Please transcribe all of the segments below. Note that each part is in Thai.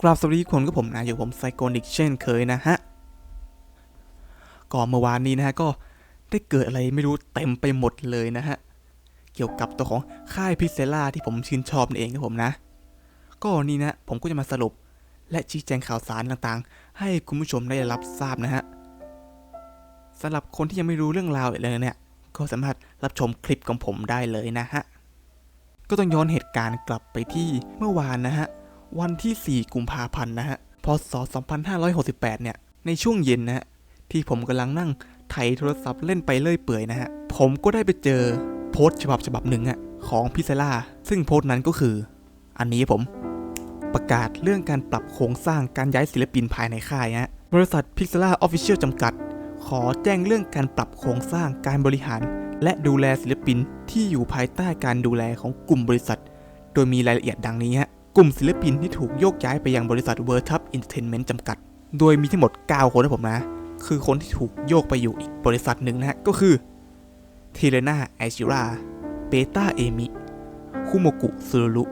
กราบสวัสดีทุกคนกับผมนะอยู่ผมไซโกนิกเช่นเคยนะฮะก่อนเมื่อวานนี้นะฮะก็ได้เกิดอะไรไม่รู้เต็มไปหมดเลยนะฮะ เกี่ยวกับตัวของค่ายพิเซล่าที่ผมชื่นชอบนั่นเองครับผมนะ ก็วันนี้นะผมก็จะมาสรุป และชี้แจงข่าวสารต่างๆ ให้คุณผู้ชมได้รับทราบนะฮะสำหรับคนที่ยังไม่รู้เรื่องราวเลยเนี่ย ก็สามารถรับชมคลิปของผมได้เลยนะฮะ ก็ต้องย้อนเหตุการณ์กลับไปที่เมื่อวานนะฮะ วันที่ 4 กุมภาพันธ์นะฮะ พศ 2568 เนี่ย ในช่วงเย็นนะฮะ ที่ผมกำลังนั่งไถโทรศัพท์เล่นไปเรื่อยเปื่อยนะฮะ ผมก็ได้ไปเจอโพสต์ฉบับฉบับหนึ่งอะของพิเซล่า ซึ่งโพสต์นั้นก็คือ อันนี้ผม ประกาศเรื่องการปรับโครงสร้างการย้ายศิลปินภายในค่ายฮะ บริษัทพิเซล่าออฟฟิเชียลจำกัด ขอแจ้งเรื่องการปรับโครงสร้างการบริหาร และดูแลศิลปินที่อยู่ภายใต้การดูแลของกลุ่มบริษัท โดยมีรายละเอียดดังนี้ฮะ กลุ่มศิลปินที่ถูกโยกย้ายไปยังบริษัท w o r d Up Entertainment จำกัด โดยมีทั้งหมด 9 คนนะผมนะ คือคนที่ถูกโยกไปอยู่อีกบริษัทหนึ่งนะฮะ ก็คือทีเรนาไอชิราเบต้าเอมิคุโมกุซูรุ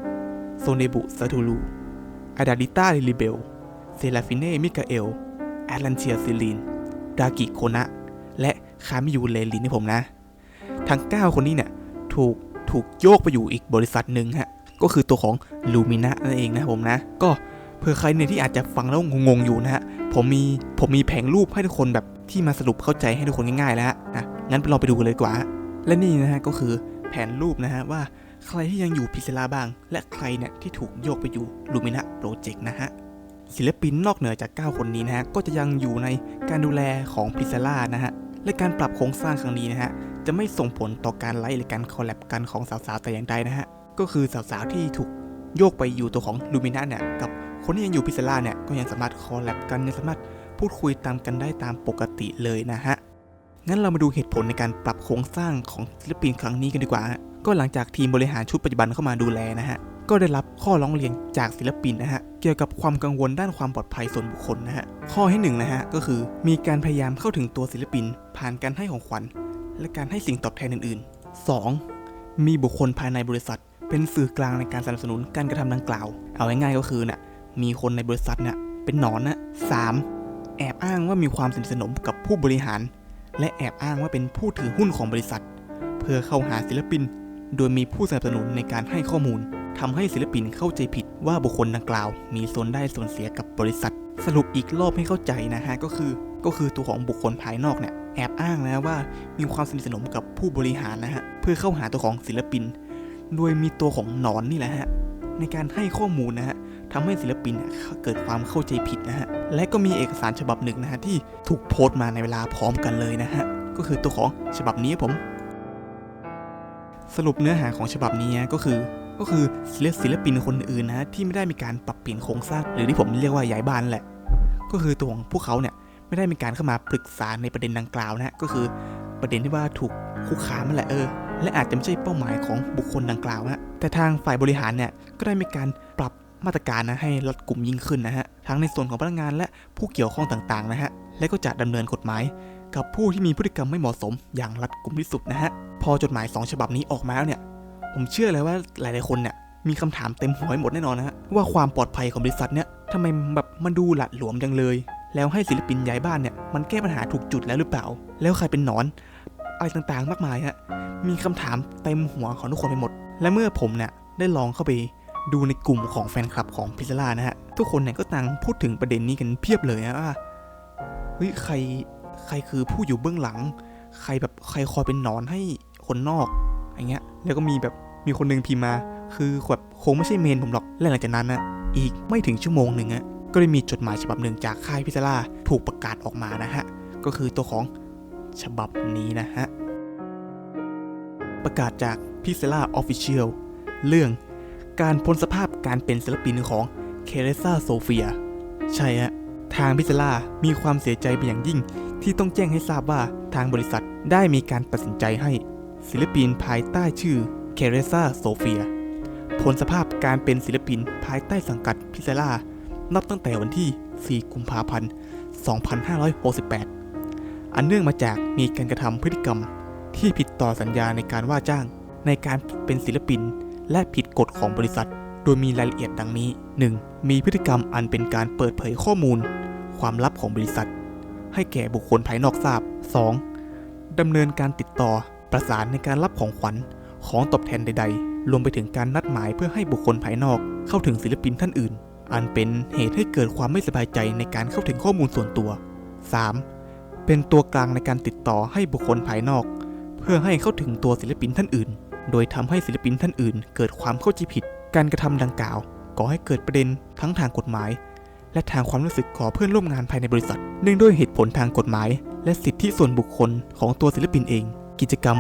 โซเนบุซาทูรุอาดาลิต้าลิลเบล เซลาฟิเน่ มิกาเอล แอตแลนเทียซิลีนดากิโคนะ และคามิยูเลลินนี่ผมนะ ทั้ง 9 คนนี้เนี่ย ถูกถูกโยกไปอยู่อีกบริษัทหนึ่งฮะ ก็คือตัวของลูมินะนั่นเองนะผมนะ ก็เผื่อใครเนี่ยที่อาจจะฟังแล้วงงๆอยู่นะฮะผมมีผมมีแผงรูปให้ทุกคนแบบที่มาสรุปเข้าใจให้ทุกคนง่ายๆแล้วนะงั้นไปลองไปดูกันเลยดีกว่า และนี่นะฮะก็คือแผนรูปนะฮะว่าใครที่ยังอยู่พิซล่าบ้าง และใครเนี่ยที่ถูกโยกไปอยู่ลูมินะโปรเจกต์นะฮะศิลปินนอกเหนือจาก 9 คนนี้นะฮะก็จะยังอยู่ในการดูแลของพิซล่านะฮะและการปรับโครงสร้างครั้งนี้นะฮะจะไม่ส่งผลต่อการไลฟ์หรือการคอลแลบกันของสาวๆแต่อย่างใดนะฮะ ก็คือสาวๆที่ถูกโยกไปอยู่ตัวของลูมิน่าเนี่ยกับคนที่ยังอยู่พิเซล่าเนี่ยก็ยังสามารถคอลแลบกันยังสามารถพูดคุยตามกันได้ตามปกติเลยนะฮะงั้นเรามาดูเหตุผลในการปรับโครงสร้างของศิลปินครั้งนี้กันดีกว่า ก็หลังจากทีมบริหารชุดปัจจุบันเข้ามาดูแลนะฮะ ก็ได้รับข้อร้องเรียนจากศิลปินนะฮะ เกี่ยวกับความกังวลด้านความปลอดภัยส่วนบุคคลนะฮะ ข้อที่หนึ่งนะฮะก็คือมีการพยายามเข้าถึงตัวศิลปิน ผ่านการให้ของขวัญ และการให้สิ่งตอบแทนอื่น ๆ 2. มีบุคคลภายในบริษัท เป็นสื่อกลางในการสนับสนุนการกระทำดังกล่าว เอาง่ายๆก็คือน่ะมีคนในบริษัทเนี่ยเป็นหนอนนะ 3. แอบอ้างว่ามีความสนิทสนมกับผู้บริหาร และแอบอ้างว่าเป็นผู้ถือหุ้นของบริษัท เพื่อเข้าหาศิลปิน โดยมีผู้สนับสนุนในการให้ข้อมูลทำให้ศิลปินเข้าใจผิดว่าบุคคลดังกล่าว มีส่วนได้ส่วนเสียกับบริษัท สรุปอีกรอบให้เข้าใจนะฮะก็คือ ก็คือตัวของบุคคลภายนอกเนี่ยแอบอ้างนะว่ามีความสนิทสนมกับผู้บริหารนะฮะเพื่อเข้าหาตัวของศิลปิน โดยมีตัวของหนอนนี่แหละฮะในการให้ข้อมูลนะฮะทำให้ศิลปินเนี่ยเกิดความเข้าใจผิดนะฮะ และก็มีเอกสารฉบับหนึ่งนะฮะที่ถูกโพสต์มาในเวลาพร้อมกันเลยนะฮะ ก็คือตัวของฉบับนี้ผม สรุปเนื้อหาของฉบับนี้ก็คือก็คือศิลปินคนอื่นนะฮะที่ไม่ได้มีการปรับเปลี่ยนโครงสร้างหรือที่ผมเรียกว่าย้ายบ้านแหละ ก็คือตัวของพวกเขาเนี่ยไม่ได้มีการเข้ามาปรึกษาในประเด็นดังกล่าวนะะก็คือประเด็นที่ว่าถูกคุกคามนั่นแหละเออ และอาจจะไม่ใช่เป้าหมายของบุคคลดังกล่าวฮะแต่ทางฝ่ายบริหารเนี่ยก็ได้มีการปรับมาตรการนะให้รัดกลุ่มยิ่งขึ้นนะฮะทั้งในส่วนของพนักงานและผู้เกี่ยวข้องต่างๆนะฮะและก็จะดำเนินกฎหมาย กับผู้ที่มีพฤติกรรมไม่เหมาะสมอย่างรัดกุมที่สุดนะฮะพอจดหมาย 2 ฉบับนี้ออกมาแล้วเนี่ยผมเชื่อเลยว่าหลายๆคนเนี่ยมีคำถามเต็มหัวไปหมดแน่นอนนะฮะว่าความปลอดภัยของบริษัทเนี่ยทำไมแบบมันดูหละหลวมจังเลย แล้วให้ศิลปินย้ายบ้านเนี่ยมันแก้ปัญหาถูกจุดแล้วหรือเปล่า แล้วใครเป็นหนอนอะไรต่างๆ มากมายฮะ มีคำถามเต็มหัวของทุกคนไปหมด และเมื่อผมเนี่ยได้ลองเข้าไปดูในกลุ่มของแฟนคลับของพิซซ่านะฮะ ทุกคนเนี่ยก็ต่างพูดถึงประเด็นนี้กันเพียบเลยนะว่าเฮ้ยใครใครคือผู้อยู่เบื้องหลัง ใครแบบใครคอยเป็นหนอนให้คนนอกอย่างเงี้ย แล้วก็มีแบบมีคนหนึงพิมมา คือแบบคงไม่ใช่เมนผมหรอกและหลังจากนั้นนะอีกไม่ถึงชั่วโมงหนึ่งอะก็ได้มีจดหมายฉบับหนึ่งจากค่ายพิซซ่าถูกประกาศออกมานะฮะ ก็คือตัวของฉบับนี้นะฮะ ประกาศจากพิซซ่าออฟฟิเชียลเรื่องการพ้นสภาพการเป็นศิลปินของเคเรซ่าโซเฟีย ใช่ฮะ ทางพิซซ่ามีความเสียใจเป็นอย่างยิ่ง ที่ต้องแจ้งให้ทราบว่าทางบริษัทได้มีการตัดสินใจให้ศิลปินภายใต้ชื่อเคเรซ่าโซเฟียพ้นสภาพการเป็นศิลปินภายใต้สังกัดพิซซ่านับตั้งแต่วันที่ 4 กุมภาพันธ์ 2568 อันเนื่องมาจากมีการกระทำพฤติกรรม ที่ผิดต่อสัญญาในการว่าจ้าง ในการเป็นศิลปิน และผิดกฎของบริษัท โดยมีรายละเอียดดังนี้ 1. มีพฤติกรรมอันเป็นการเปิดเผยข้อมูล ความลับของบริษัท ให้แก่บุคคลภายนอกทราบ 2. ดำเนินการติดต่อประสานในการรับของขวัญของตอบแทนใด ๆ รวมไปถึงการนัดหมายเพื่อให้บุคคลภายนอกเข้าถึงศิลปินท่านอื่น อันเป็นเหตุให้เกิดความไม่สบายใจในการเข้าถึงข้อมูลส่วนตัว 3. เป็นตัวกลางในการติดต่อให้บุคคลภายนอก เพื่อให้เข้าถึงตัวศิลปินท่านอื่น โดยทำให้ศิลปินท่านอื่น เกิดความเข้าใจผิด การกระทำดังกล่าวก่อให้เกิดประเด็นทั้งทางกฎหมาย และทางความรู้สึกของเพื่อนร่วมงานภายในบริษัท เนื่องด้วยเหตุผลทางกฎหมาย และสิทธิส่วนบุคคลของตัวศิลปินเอง กิจกรรม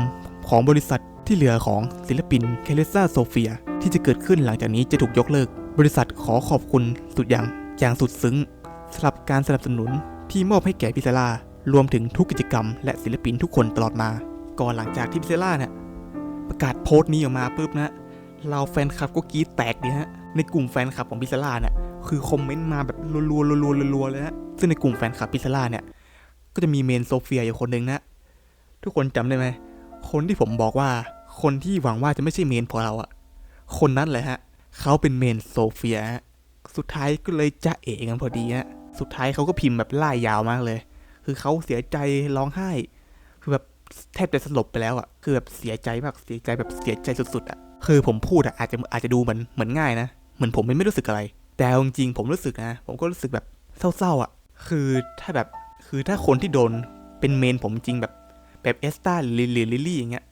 ของบริษัทที่เหลือของศิลปินเคเลซ่าโซเฟียที่จะเกิดขึ้นหลังจากนี้จะถูกยกเลิก บริษัทขอขอบคุณสุดอย่างอย่างสุดซึ้งสำหรับการสนับสนุนที่มอบให้แก่พิซล่ารวมถึงทุกกิจกรรม และศิลปินทุกคนตลอดมา ก่อนหลังจากที่พิเซล่าเนี่ยประกาศโพสต์นี้ออกมาปุ๊บนะเราแฟนคลับก็กรี๊ดแตกดีฮะ ในกลุ่มแฟนคลับของพิซล่าเนี่ยคือคอมเมนต์มาแบบรัวๆรัวๆรัวๆเลยฮะ ซึ่งในกลุ่มแฟนคลับพิซล่าเนี่ย ก็จะมีเมนโซเฟียอยู่คนหนึ่งนะ ทุกคนจำได้ไหม คนที่ผมบอกว่า คนที่หวังว่าจะไม่ใช่เมนพอเราอะคนนั้นแหละฮะ เขาเป็นเมนโซเฟียฮะสุดท้ายก็เลยจะเอกันพอดีฮะ สุดท้ายเขาก็พิมพ์แบบไล่ยาวมากเลย คือเขาเสียใจร้องไห้ คือแบบ แทบจะสลบไปแล้วอะคือแบบเสียใจมาก เสียใจแบบเสียใจสุดๆอะคือผมพูดอะอาจจะอาจจะดูเหมือนเหมือนง่ายนะ เหมือนผมไม่รู้สึกอะไร แต่จริงๆผมรู้สึกนะ ผมก็รู้สึกแบบเศร้าๆอะคือถ้าแบบ คือถ้าคนที่โดนเป็นเมนผมจริงแบบแบบเอสตาหรือลิลลี่อย่างเงี้ย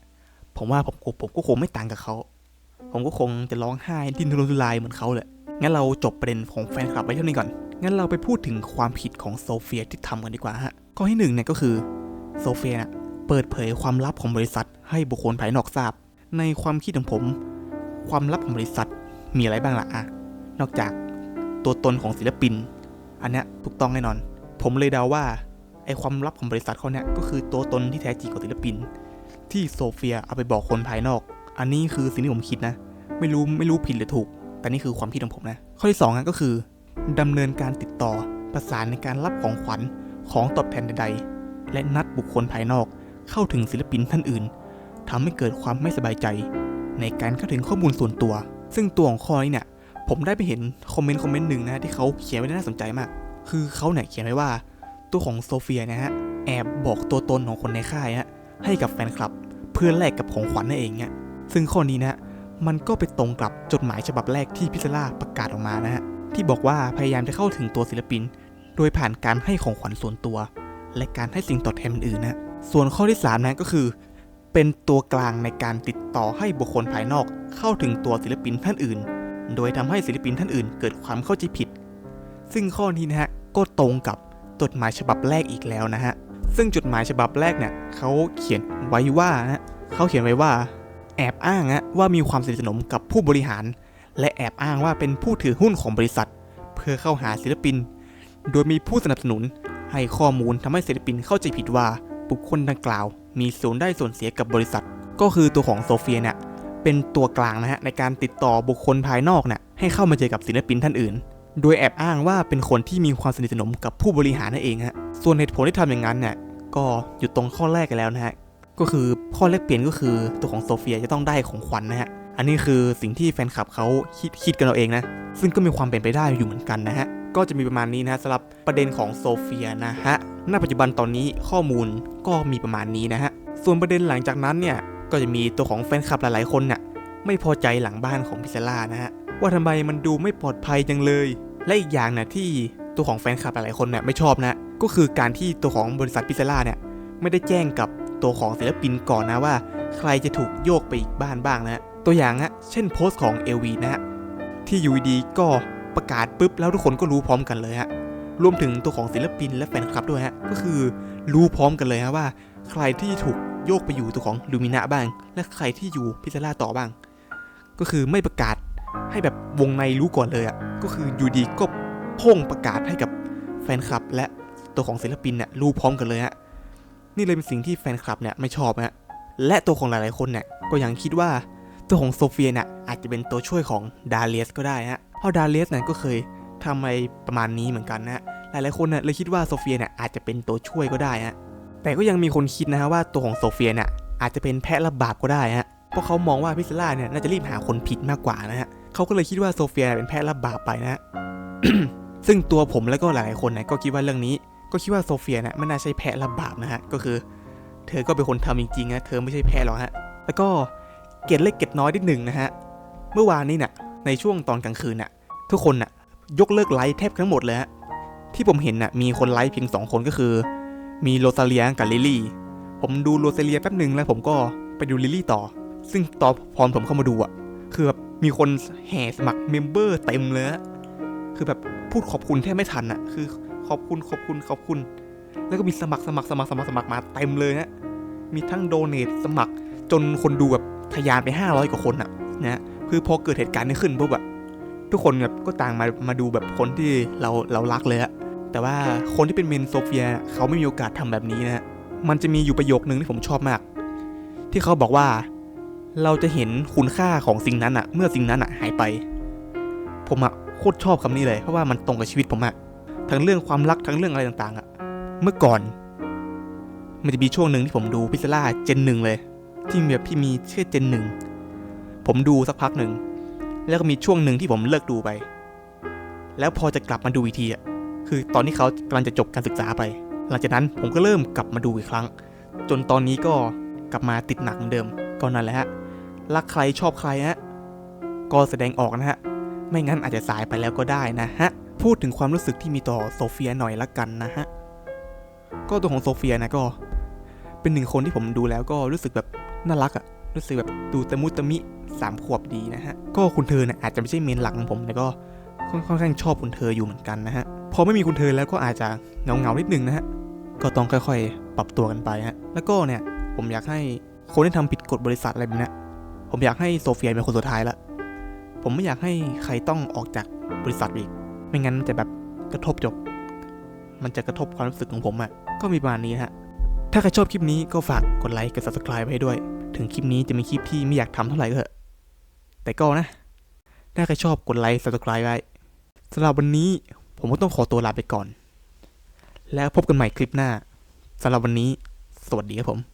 ผมว่าผมผมก็คงไม่ต่างกับเขา ผมก็คงจะร้องไห้ดิ้นทุรนทุรายเหมือนเขาเลยงั้นเราจบประเด็นของแฟนคลับไว้เท่านี้ก่อน งั้นเราไปพูดถึงความผิดของโซเฟียที่ทำกันดีกว่าฮะ ข้อที่หนึ่งเนี่ยก็คือโซเฟียน่ะ เปิดเผยความลับของบริษัท ให้บุคคลภายนอกทราบ ในความคิดของผม ความลับของบริษัทมีอะไรบ้างล่ะอะนอกจากตัวตนของศิลปิน อันนี้ถูกต้องแน่นอน ผมเลยเดาว่าไอความลับของบริษัทเขาเนี่ยก็คือตัวตนที่แท้จริงของศิลปิน ที่โซเฟียเอาไปบอกคนภายนอก อันนี้คือสิ่งที่ผมคิดนะ ไม่รู้ไม่รู้ผิดหรือถูก แต่นี่คือความคิดของผมนะ ข้อที่สองนะก็คือดำเนินการติดต่อประสานในการรับของขวัญของตอบแทนใด ๆ และนัดบุคคลภายนอก เข้าถึงศิลปินท่านอื่นทำให้เกิดความไม่สบายใจ ในการเข้าถึงข้อมูลส่วนตัว ซึ่งตัวของข้อนี้เนี่ย ผมได้ไปเห็นคอมเมนต์คอมเมนต์หนึ่งนะที่เขาเขียนไว้น่าสนใจมาก คือเขาเนี่ยเขียนไว้ว่า ตัวของโซเฟียนะฮะแอบบอกตัวตนของคนในค่ายฮะให้กับแฟนคลับ เพื่อแลกกับของขวัญนั่นเองเนี่ยซึ่งข้อนี้นะมันก็ไปตรงกับจดหมายฉบับแรกที่พิซล่าประกาศออกมานะฮะที่บอกว่าพยายามจะเข้าถึงตัวศิลปิน โดยผ่านการให้ของขวัญส่วนตัว และการให้สิ่งตอบแทนอื่นนะ ส่วนข้อที่3นะก็คือ เป็นตัวกลางในการติดต่อให้บุคคลภายนอกเข้าถึงตัวศิลปินท่านอื่น โดยทำให้ศิลปินท่านอื่น เกิดความเข้าใจผิด ซึ่งข้อนี้นะฮะก็ตรงกับจดหมายฉบับแรกอีกแล้วนะฮะ ซึ่งจดหมายฉบับแรกเนี่ยเขาเขียนไว้ว่านะเขาเขียนไว้ว่า แอบอ้างนะว่ามีความสนิทสนมกับผู้บริหาร และแอบอ้างว่าเป็นผู้ถือหุ้นของบริษัท เพื่อเข้าหาศิลปิน โดยมีผู้สนับสนุนให้ข้อมูลทำให้ศิลปินเข้าใจผิดว่า บุคคลดังกล่าว มีส่วนได้ส่วนเสียกับบริษัท ก็คือตัวของโซเฟียเนี่ยเป็นตัวกลางนะฮะในการติดต่อบุคคลภายนอกเนี่ยให้เข้ามาเจอกับศิลปินท่านอื่น โดยแอบอ้างว่าเป็นคนที่มีความสนิทสนมกับผู้บริหารนั่นเองฮะส่วนเหตุผลที่ทำอย่างนั้นเนี่ยก็อยู่ตรงข้อแรกกันแล้วนะฮะก็คือข้อแรกเปลี่ยนก็คือตัวของโซเฟียจะต้องได้ของขวัญนะฮะอันนี้คือสิ่งที่แฟนคลับเขาคิดคิดกันเอาเองนะซึ่งก็มีความเป็นไปได้อยู่เหมือนกันนะฮะ ก็จะมีประมาณนี้นะสำหรับประเด็นของโซเฟียนะฮะณปัจจุบันตอนนี้ข้อมูลก็มีประมาณนี้นะฮะส่วนประเด็นหลังจากนั้นเนี่ยก็จะมีตัวของแฟนคลับหลายๆคนน่ะไม่พอใจหลังบ้านของพิซล่านะฮะว่าทำไมมันดูไม่ปลอดภัยจังเลย และอีกอย่างนะที่ตัวของแฟนคลับหลายๆคนเนี่ยไม่ชอบนะก็คือการที่ตัวของบริษัทพิซล่าเนี่ยไม่ได้แจ้งกับตัวของศิลปินก่อนนะว่า ใครจะถูกโยกไปอีกบ้านบ้างนะตัวอย่างฮะเช่นโพสต์ของ LV นะฮะที่อยูดีก็ ประกาศปุ๊บแล้วทุกคนก็รู้พร้อมกันเลยฮะรวมถึงตัวของศิลปินและแฟนคลับด้วยฮะก็คือรู้พร้อมกันเลยฮะว่า ใครที่ถูกโยกไปอยู่ตัวของลูมินะบ้าง และใครที่อยู่พิซซ่าต่อบ้าง ก็คือไม่ประกาศให้แบบวงในรู้ก่อนเลยอะก็คืออยู่ดีก็พ่งประกาศให้กับแฟนคลับ และตัวของศิลปินเนี่ยรู้พร้อมกันเลยฮะนี่เลยเป็นสิ่งที่แฟนคลับเนี่ยไม่ชอบนะฮะและตัวของหลายๆคนเนี่ยก็ยังคิดว่า ตัวของโซเฟียเนี่ยอาจจะเป็นตัวช่วยของดาเลียสก็ได้ฮะเพราะดาเลียสเนี่ยก็เคยทำอะไรประมาณนี้เหมือนกันนะฮะหลายๆคนเนี่ยเลยคิดว่าโซเฟียเนี่ยอาจจะเป็นตัวช่วยก็ได้ฮะแต่ก็ยังมีคนคิดนะฮะว่าตัวของโซเฟียเนี่ยอาจจะเป็นแพะรับบาปก็ได้ฮะเพราะเขามองว่าพิซล่าเนี่ยน่าจะรีบหาคนผิดมากกว่านะฮะเขาก็เลยคิดว่าโซเฟียเป็นแพะรับบาปไปนะฮะซึ่งตัวผมแล้วก็หลายๆคนนะก็คิดว่าเรื่องนี้ ก็คิดว่าโซเฟียนะไม่น่าใช่แพะรับบาปนะฮะก็คือ เธอก็เป็นคนทำจริงๆนะเธอไม่ใช่แพะหรอกฮะแล้วก็ เกร็ดเล็กเกร็ดน้อยนิดหนึ่งนะฮะ เมื่อวานนี้น่ะในช่วงตอนกลางคืนน่ะ ทุกคนน่ะ ยกเลิกไลฟ์แทบทั้งหมดเลยฮะ ที่ผมเห็นน่ะ มีคนไลฟ์เพียงสองคนก็คือ มีโรซาเลียกับลิลลี่ ผมดูโรซาเลียแป๊บหนึ่งแล้วผมก็ไปดูลิลลี่ต่อ ซึ่งตอนพอผมเข้ามาดูอะ คือแบบมีคนแห่สมัครเมมเบอร์เต็มเลยฮะคือแบบพูดขอบคุณแทบไม่ทันอะ คือขอบคุณขอบคุณขอบคุณ แล้วก็มีสมัครสมัครสมัครสมัครสมัครมาเต็มเลยฮะมีทั้งโดเนทสมัครจนคนดูแบบ ทะยานไป 500 กว่าคนอะนะคือพอเกิดเหตุการณ์นี้ขึ้นปุ๊บแบบทุกคนแบบก็ต่างมามาดูแบบคนที่เราเรารักเลยอะแต่ว่าคนที่เป็นเมนโซเฟียเขาไม่มีโอกาสทำแบบนี้นะมันจะมีอยู่ประโยคนึงที่ผมชอบมาก ที่เขาบอกว่า เราจะเห็นคุณค่าของสิ่งนั้นอะเมื่อสิ่งนั้นอะหายไป ผมอะโคตรชอบคำนี้เลยเพราะว่ามันตรงกับชีวิตผมอะทั้งเรื่องความรักทั้งเรื่องอะไรต่างๆอะเมื่อก่อน มันจะมีช่วงหนึ่งที่ผมดูพิซซ่าเจนหนึ่งเลย ที่มีแบบพี่มีชื่อเจนหนึ่ง ผมดูสักพักหนึ่ง แล้วก็มีช่วงหนึ่งที่ผมเลิกดูไป แล้วพอจะกลับมาดูอีกทีอะคือตอนที่เขากำลังจะจบการศึกษาไป หลังจากนั้นผมก็เริ่มกลับมาดูอีกครั้ง จนตอนนี้ก็กลับมาติดหนักเหมือนเดิมก็นั่นแหละฮะรักใครชอบใครฮะก็แสดงออกนะฮะไม่งั้นอาจจะสายไปแล้วก็ได้นะฮะพูดถึงความรู้สึกที่มีต่อโซเฟียหน่อยละกันนะฮะก็ตัวของโซเฟียนะก็ เป็นหนึ่งคนที่ผมดูแล้วก็รู้สึกแบบน่ารักอะรู้สึกแบบดูตะมุตะมิสามขวบดีนะฮะ ก็คุณเธอเนี่ยอาจจะไม่ใช่เมนหลักของผมแต่ก็ค่อนข้างชอบคุณเธออยู่เหมือนกันนะฮะ พอไม่มีคุณเธอแล้วก็อาจจะเงาเงานิดนึงนะฮะ ก็ต้องค่อยๆ ปรับตัวกันไปฮะ แล้วก็เนี่ยผมอยากให้คนที่ทำผิดกฎบริษัทอะไรแบบนี้ผมอยากให้โซเฟียเป็นคนสุดท้ายละ ผมไม่อยากให้ใครต้องออกจากบริษัทอีก ไม่งั้นมันจะแบบกระทบจบ มันจะกระทบความรู้สึกของผมอะก็มีประมาณนี้ฮะ ถ้าใครชอบคลิปนี้ก็ฝากกดไลค์กด subscribe ไว้ให้ด้วย ถึงคลิปนี้จะเป็นคลิปที่ไม่อยากทำเท่าไหร่ก็เถอะ แต่ก็นะ ถ้าใครชอบกดไลค์ subscribe ไว้สำหรับวันนี้ผมก็ต้องขอตัวลาไปก่อน แล้วพบกันใหม่คลิปหน้าสำหรับวันนี้ สวัสดีครับผม